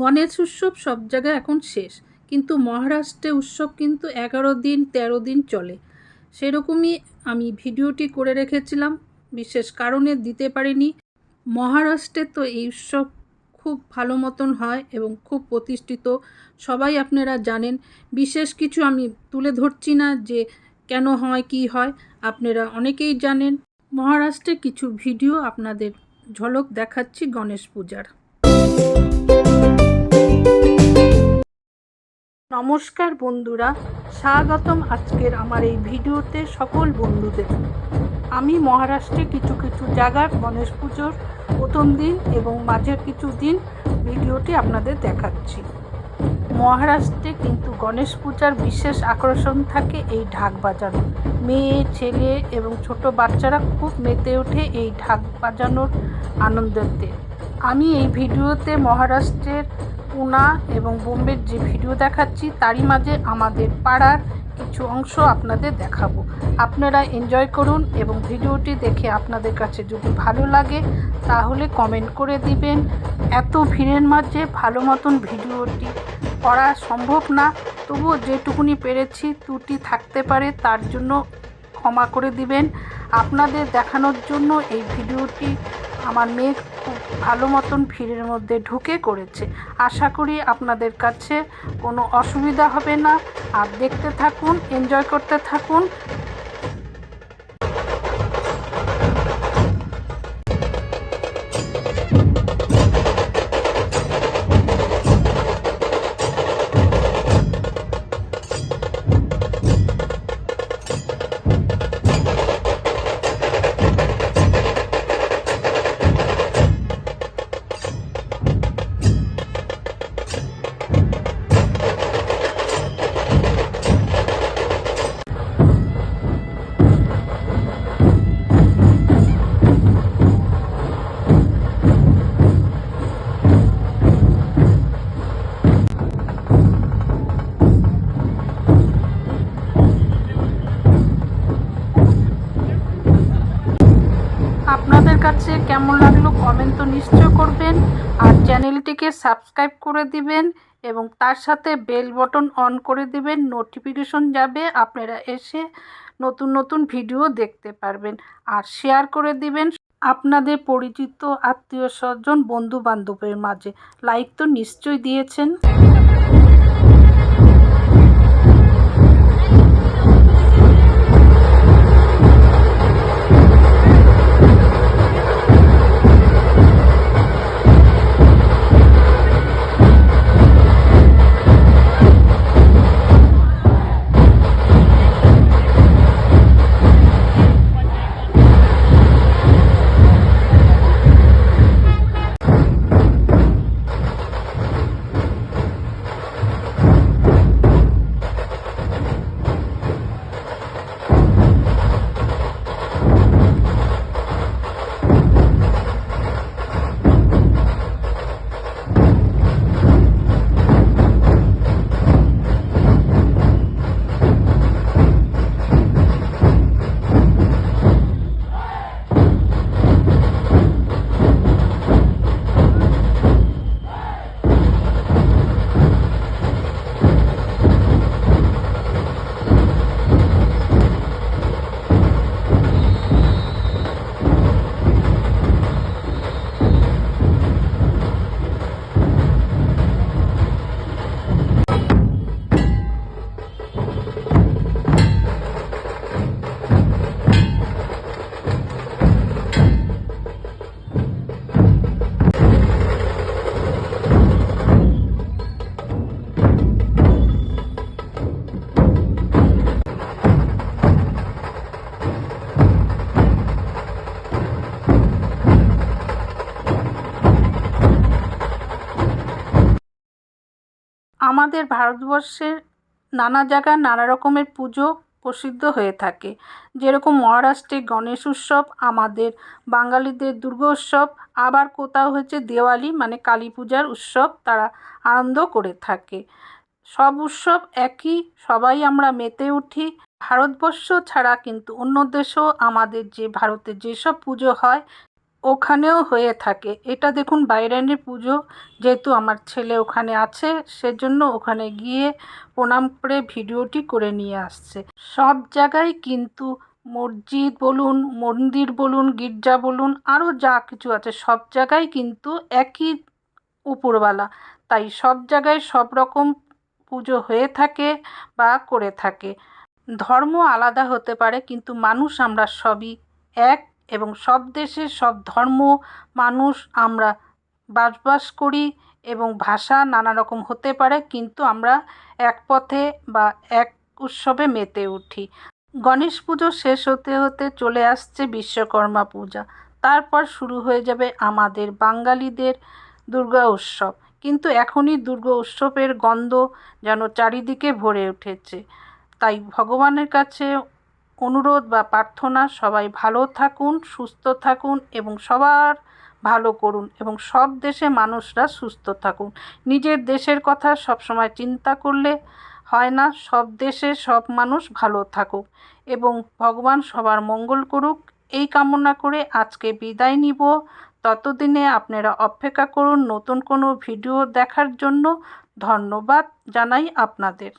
গণেশ উৎসব সব জায়গায় এখন শেষ, কিন্তু মহারাষ্ট্রে উৎসব কিন্তু এগারো দিন, তেরো দিন চলে। সেরকমই আমি ভিডিওটি করে রেখেছিলাম, বিশেষ কারণে দিতে পারিনি। মহারাষ্ট্রে তো এই উৎসব খুব ভালো মতন হয় এবং খুব প্রতিষ্ঠিত, সবাই আপনারা জানেন। বিশেষ কিছু আমি তুলে ধরছি না যে কেন হয়, কি হয়, আপনারা অনেকেই জানেন। মহারাষ্ট্রে কিছু ভিডিও আপনাদের ঝলক দেখাচ্ছি গণেশ পূজার। নমস্কার বন্ধুরা, স্বাগতম আজকের আমার এই ভিডিওতে সকল বন্ধুদের। আমি মহারাষ্ট্রে কিছু কিছু জায়গার গণেশ পুজোর প্রথম দিন এবং মাঝের কিছু দিন ভিডিওটি আপনাদের দেখাচ্ছি। মহারাষ্ট্রে কিন্তু গণেশ পূজার বিশেষ আকর্ষণ থাকে এই ঢাক বাজানো। মেয়ে, ছেলে এবং ছোট বাচ্চারা খুব মেতে ওঠে এই ঢাক বাজানোর আনন্দতে আমি এই ভিডিওতে মহারাষ্ট্রের পুনা এবং বোম্বের যে ভিডিও দেখাচ্ছি, তারই মাঝে আমাদের পাড়ার কিছু অংশ আপনাদের দেখাবো। আপনারা এনজয় করুন এবং ভিডিওটি দেখে আপনাদের কাছে যদি ভালো লাগে, তাহলে কমেন্ট করে দিবেন। এত ভিড়ের মাঝে ভালো মতন ভিডিওটি করা সম্ভব না। তবুও যেটুকুনি পেরেছি ত্রুটি থাকতে পারে, তার জন্য ক্ষমা করে দিবেন। আপনাদের দেখানোর জন্য এই ভিডিওটি আমার মেয়ে খুব ভালো মতন ভিড়ের মধ্যে ঢুকে করেছে। আশা করি আপনাদের কাছে কোনো অসুবিধা হবে না। আর দেখতে থাকুন এনজয় করতে থাকুন। আপনাদের কাছে কেমন লাগল কমেন্ট তো নিশ্চয় করবেন। আর চ্যানেলটিকে সাবস্ক্রাইব করে দিবেন এবং তার সাথে বেল বটন অন করে দিবেন। নোটিফিকেশন যাবে, আপনারা এসে নতুন নতুন ভিডিও দেখতে পারবেন। আর শেয়ার করে দিবেন আপনাদের পরিচিত আত্মীয় স্বজন বন্ধু বান্ধবের মাঝে। লাইক তো নিশ্চয়ই দিয়েছেন। আমাদের ভারতবর্ষের নানা জায়গায় নানা রকমের পুজো প্রসিদ্ধ হয়ে থাকে। যেরকম মহারাষ্ট্রে গণেশ উৎসব, আমাদের বাঙালিদের দুর্গোৎসব আবার কোথাও হচ্ছে দেওয়ালি মানে কালী পূজার উৎসব তারা আনন্দ করে থাকে। সব উৎসব একই, সবাই আমরা মেতে উঠি। ভারতবর্ষ ছাড়া কিন্তু অন্য দেশেও আমাদের যে, ভারতে যেসব পুজো হয় ওখানেও হয়ে থাকে। এটা দেখুন বাইরানির পুজো, যেহেতু আমার ছেলে ওখানে আছে, সেজন্য ওখানে গিয়ে প্রণাম করে ভিডিওটি করে নিয়ে আসছে। সব জায়গায় কিন্তু মসজিদ বলুন, মন্দির বলুন, গির্জা বলুন, আরও যা কিছু আছে, সব জায়গায় কিন্তু একই উপরওয়ালা। তাই সব জায়গায় সব রকম পুজো হয়ে থাকে বা করে থাকে। ধর্ম আলাদা হতে পারে, কিন্তু মানুষ আমরা সবই এক। এবং সব দেশে সব ধর্ম মানুষ আমরা বাসবাস করি এবং ভাষা নানা রকম হতে পারে, কিন্তু আমরা এক পথে বা এক উৎসবে মেতে উঠি। গণেশ পুজো শেষ হতে হতে চলে আসছে বিশ্বকর্মা পূজা। তারপর শুরু হয়ে যাবে আমাদের বাঙালিদের দুর্গা উৎসব। কিন্তু এখনই দুর্গা উৎসবের গন্ধ যেন চারিদিকে ভরে উঠেছে। তাই ভগবানের কাছে অনুরোধ বা প্রার্থনা সবাই ভালো থাকুন, সুস্থ থাকুন এবং সবার ভালো করুন এবং সব দেশে মানুষরা সুস্থ থাকুন। নিজের দেশের কথা সবসময় চিন্তা করলে হয় না, সব দেশে সব মানুষ ভালো থাকুক এবং ভগবান সবার মঙ্গল করুক। এই কামনা করে আজকে বিদায় নিব। ততদিনে আপনারা অপেক্ষা করুন নতুন কোনো ভিডিও দেখার জন্য। ধন্যবাদ জানাই আপনাদের।